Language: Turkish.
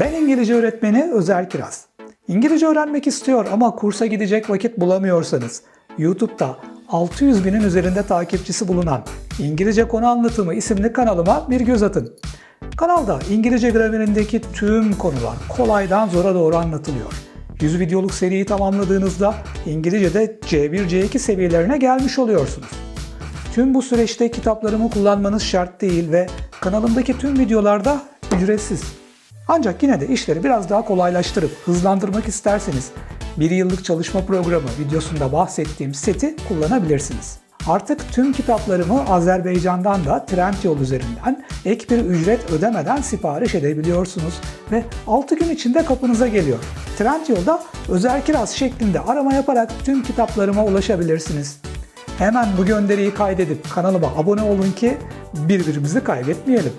Ben İngilizce öğretmeni Özer Kiraz. İngilizce öğrenmek istiyor ama kursa gidecek vakit bulamıyorsanız YouTube'da 600 binin üzerinde takipçisi bulunan İngilizce Konu Anlatımı isimli kanalıma bir göz atın. Kanalda İngilizce gramerindeki tüm konular kolaydan zora doğru anlatılıyor. 100 videoluk seriyi tamamladığınızda İngilizce'de C1, C2 seviyelerine gelmiş oluyorsunuz. Tüm bu süreçte kitaplarımı kullanmanız şart değil ve kanalımdaki tüm videolarda ücretsiz. Ancak yine de işleri biraz daha kolaylaştırıp hızlandırmak isterseniz bir yıllık çalışma programı videosunda bahsettiğim seti kullanabilirsiniz. Artık tüm kitaplarımı Azerbaycan'dan da Trendyol üzerinden ek bir ücret ödemeden sipariş edebiliyorsunuz ve 6 gün içinde kapınıza geliyor. Trendyol'da özel kiraz şeklinde arama yaparak tüm kitaplarıma ulaşabilirsiniz. Hemen bu gönderiyi kaydedip kanalıma abone olun ki birbirimizi kaybetmeyelim.